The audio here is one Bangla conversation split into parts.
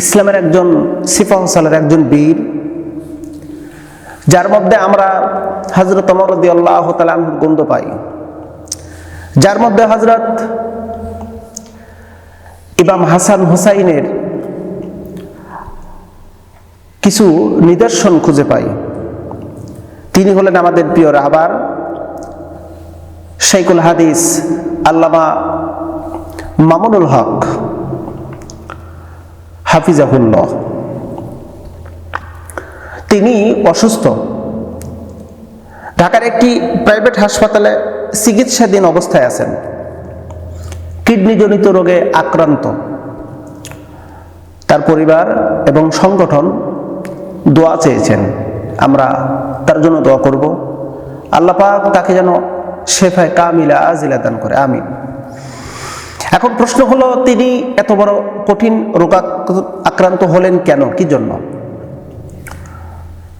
ইসলামের একজন সিফাহসালের একজন বীর, যার মধ্যে আমরা হজরত অমরদি আল্লাহ তালাহুর গন্ধ পাই। যার মধ্যে হজরত ইমাম হাসান হুসাইনের কিছু নিদর্শন খুঁজে পাই। তিনি হলেন আমাদের প্রিয় রাহবার শাইকুল হাদিস আল্লামা মামুনুল হক। হাফিজাহুল্লাহ। তিনি অসুস্থ। ঢাকার একটি প্রাইভেট হাসপাতালে চিকিৎসাধীন অবস্থায় আছেন। কিডনিজনিত রোগে আক্রান্ত। তার পরিবার এবং সংগঠন দোয়া চেয়েছেন। আমরা তার জন্য দোয়া করব। আল্লাহ পাক তাকে যেন শেফায় কামিলা আজিলা দান করে। আমিন। এখন প্রশ্ন হলো, তিনি এত বড় কঠিন রোগাক্রান্ত আক্রান্ত হলেন কেন? কি জন্য?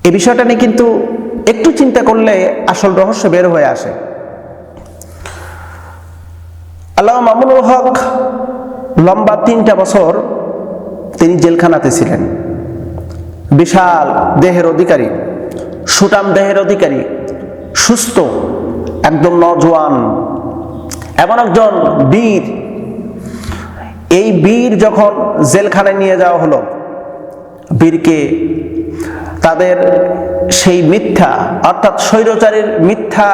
এ বিষয়টা নিয়ে কিন্তু একটু চিন্তা করলে আসল রহস্য বের হয়ে আসে। আল্লাহ মামুনুল হক লম্বা তিনটা বছর তিনি জেলখানাতে ছিলেন। বিশাল দেহের অধিকারী, সুটাম দেহের অধিকারী, সুস্থ, একদম নজওয়ান। এমন একজন বীর এই বীর যখন জেলখানায় নিয়ে যাওয়া হলো, বীরকে তাদের সেই মিথ্যা, অর্থাৎ স্বৈরচারীর মিথ্যা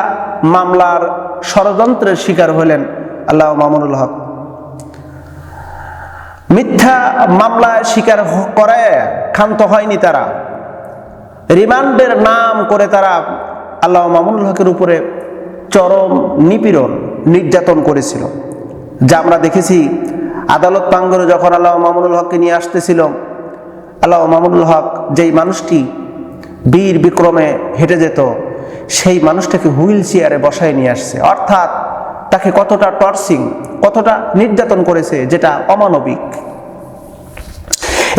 মামলার ষড়যন্ত্রের শিকার হলেন আল্লাহ মামুনুল হক। মিথ্যা মামলায় শিকার করে ক্ষান্ত হয়নি তারা। রিমান্ডের নাম করে তারা আল্লাহ মামুনুল হকের উপরে চরম নিপীড়ন নির্যাতন করেছিল। যা আমরা দেখেছি আদালত প্রাঙ্গণে যখন আল্লাহ মামুনুল হককে নিয়ে আসতেছিল আল্লাহ মামুনুল হক যেই মানুষটি বীর বিক্রমে হেঁটে যেত, সেই মানুষটাকে হুইল চেয়ারে বসায় নিয়ে আসছে। অর্থাৎ তাকে কতটা টর্চিং, কতটা নির্যাতন করেছে, যেটা অমানবিক।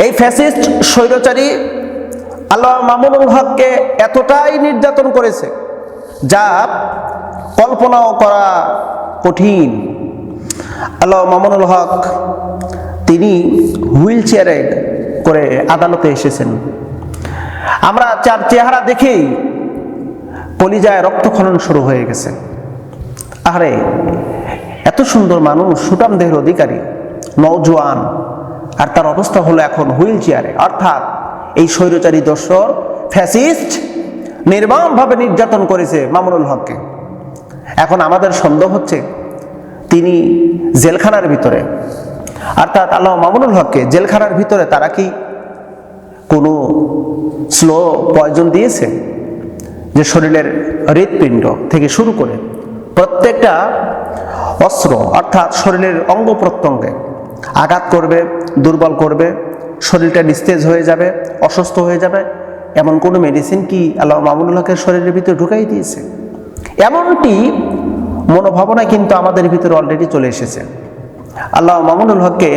এই ফ্যাসিস্ট স্বৈরচারী আল্লাহ মামুনুল হককে এতটাই নির্যাতন করেছে, যা কল্পনাও করা কঠিন। আল্লাহ মামুনুল হক। তিনি হুইল চেয়ারে করে আদালতে এসেছেন। আমরা চার চেহারা দেখেই কলিজায় রক্তক্ষরণ শুরু হয়ে গেছে। আরে এত সুন্দর মানুষ সুটাম দেহের অধিকারী, নওজোয়ান। আর তার অবস্থা হলো এখন হুইল চেয়ারে। অর্থাৎ এই স্বৈরচারী দর্শক, ফ্যাসিস্ট, নির্মমভাবে নির্যাতন করেছে মামুনুল হককে। এখন আমাদের সন্দেহ হচ্ছে তিনি জেলখানার ভিতরে। অর্থাৎ আল্লাহ মামুনুল হককে জেলখানার ভিতরে তারা কি কোনো স্লো পয়জন দিয়েছে? যে শরীরের হৃৎপিণ্ড থেকে শুরু করে প্রত্যেকটা অস্ত্র, অর্থাৎ শরীরের অঙ্গ প্রত্যঙ্গে আঘাত করবে, দুর্বল করবে, শরীরটা নিস্তেজ হয়ে যাবে, অসুস্থ হয়ে যাবে। এমন কোনো মেডিসিন কি আল্লাহ মামুনুল হকের শরীরের ভিতরে ঢুকাই দিয়েছে? এমনটি মনোভাবনা কিন্তু আমাদের ভিতরে অলরেডি চলে এসেছে। আল্লাহ মামুনুল হককে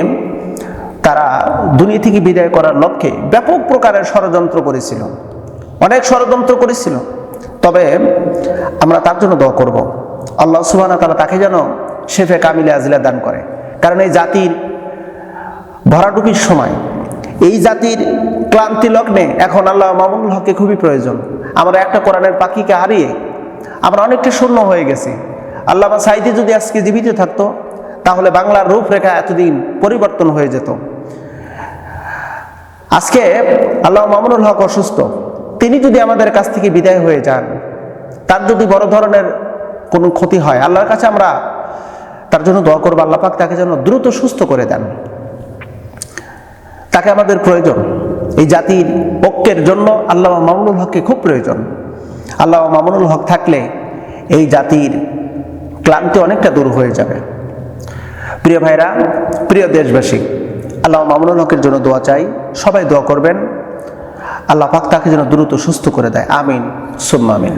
তারা দুনিয়া থেকে বিদায় করার লক্ষ্যে ব্যাপক প্রকারের ষড়যন্ত্র করেছিল। অনেক ষড়যন্ত্র করেছিল। তবে আমরা তার জন্য দোয়া করব। আল্লাহ সুবাহ তারা তাকে যেন শেফে কামিলে আজিলা দান করে। কারণ এই জাতির ভরাডুবির সময়, এই জাতির ক্লান্তি লগ্নে এখন আল্লাহ মামুনুল হককে খুবই প্রয়োজন। আমরা একটা কোরআনের পাখিকে হারিয়ে আমরা অনেকটা শূন্য হয়ে গেছি। আল্লাহ সাইদি যদি আজকে জীবিত থাকতো, তাহলে বাংলার রূপরেখা এতদিন পরিবর্তন হয়ে যেত। আজকে আল্লাহ মামুনুল হক অসুস্থ। তিনি যদি আমাদের কাছ থেকে বিদায় হয়ে যান, তার যদি বড় ধরনের কোনো ক্ষতি হয়, আল্লাহর কাছে আমরা তার জন্য দোয়া করব, আল্লাহ পাক তাকে যেন দ্রুত সুস্থ করে দেন। তাকে আমাদের প্রয়োজন। এই জাতির ঐক্যের জন্য আল্লাহ মামুনুল হককে খুব প্রয়োজন। আল্লাহ মামুনুল হক থাকলে এই জাতির ক্লান্তি অনেকটা দূর হয়ে যাবে। প্রিয় ভাইরা, প্রিয় দেশবাসী, আল্লাহ মামুনুল হকের জন্য দোয়া চাই, সবাই দোয়া করবেন। আল্লাহ পাক তাকে যেন দ্রুত সুস্থ করে দেয়। আমিন। সুম্মা আমিন।